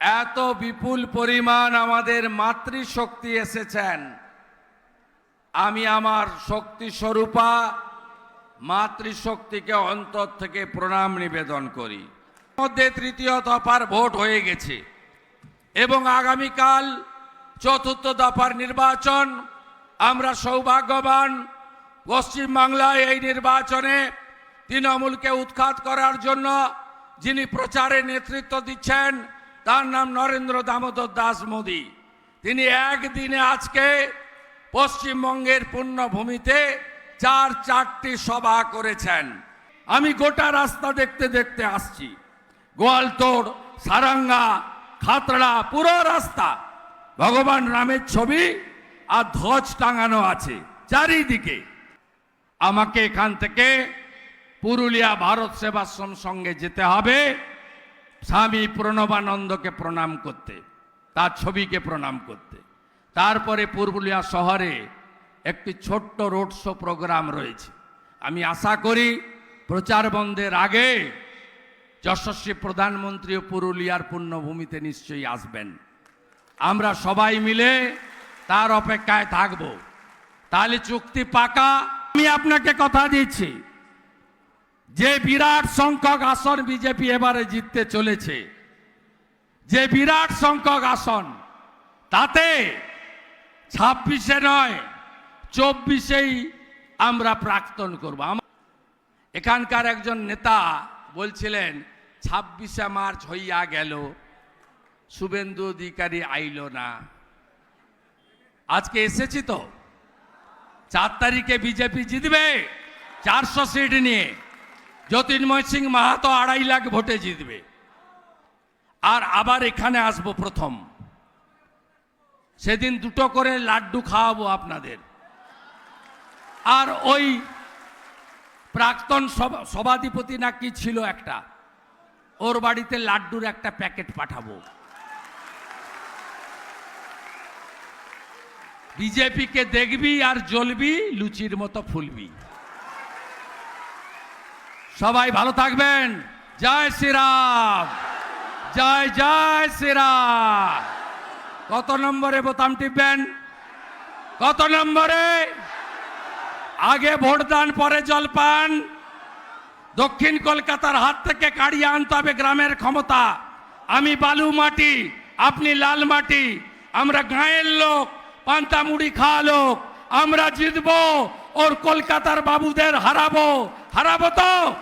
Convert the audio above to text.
এত বিপুল পরিমাণ আমাদের মাতৃশক্তি এসেছেন। আমি আমার শক্তি স্বরূপা মাতৃশক্তিকে অন্তর থেকে প্রণাম নিবেদন করি। মধ্যে তৃতীয় দফার ভোট হয়ে গেছে এবং আগামীকাল চতুর্থ দফার নির্বাচন। আমরা সৌভাগ্যবান পশ্চিমবাংলায় এই নির্বাচনে তৃণমূলকে উৎখাত করার জন্য যিনি প্রচারে নেতৃত্ব দিচ্ছেন তার নাম নরেন্দ্র দামোদর দাস মোদী। তিনি একদিনে আজকে পশ্চিমবঙ্গের পুণ্যভূমিতে চার, চারটি সভা করেছেন। আমি গোটা রাস্তা দেখতে দেখতে আসছি। গোয়ালতোড়, সারাঙ্গা, খাতড়া, পুরো রাস্তা। ভগবান রামের ছবি আর ধ্বজ টাঙানো আছে চারিদিকে। আমাকে এখান থেকে পুরুলিয়া ভারত সেবাশ্রম সঙ্গে যেতে হবে। স্বামী প্রণবানন্দকে প্রণাম করতে, তার ছবিকে প্রণাম করতে। তারপরে পুরুলিয়া শহরে একটি ছোট্ট রোড শো প্রোগ্রাম রয়েছে। আমি আশা করি প্রচার বন্ধের আগে যশস্বী প্রধানমন্ত্রীও পুরুলিয়ার পুণ্যভূমিতে নিশ্চয়ই আসবেন। আমরা সবাই মিলে তার অপেক্ষায় থাকব। তাহলে চুক্তি পাকা। আমি আপনাকে কথা দিচ্ছি। যে বিরাট সংখ্যক আসন বিজেপি এবারে জিততে চলেছে, যে বিরাট সংখ্যক আসন, তাতে ছাব্বিশে নয়, চব্বিশেই আমরা প্রাক্তন করব। এখানকার একজন নেতা বলছিলেন, ছাব্বিশে মার্চ হইয়া গেল, শুভেন্দু অধিকারী আইল না। আজকে এসেছি তো, চার তারিখে বিজেপি জিতবে, চারশো সিট নিয়ে। জ্যোতির্ময় সিং মাহাতো আড়াই লাখ ভোটে জিতবে। আর আবার এখানে আসব প্রথম। সেদিন দুটো করে লাড্ডু খাওয়াবো আপনাদের। আর ওই প্রাক্তন সভা- সভাধিপতি না কি ছিল একটা। ওর বাড়িতে লাড্ডুর একটা প্যাকেট পাঠাবো। বিজেপিকে দেখবি আর জ্বলবি, লুচির মতো ফুলবি। সবাই ভালো থাকবেন। জয় শ্রীরাম। জয় জয় শ্রীরাম। কত নম্বরে বোতাম টিপবেন? কত নম্বরে? আগে ভোটদান, পরে জলপান। দক্ষিণ কলকাতার হাত থেকে কাড়িয়ে আনতে হবে গ্রামের ক্ষমতা। আমি বালু মাটি, আপনি লাল মাটি। আমরা গাঁয়ের লোক, পান্তা মুড়ি খাওয়া লোক। আমরা জিতবো, ওর কলকাতার বাবুদের হারাবো। হারাবো তো?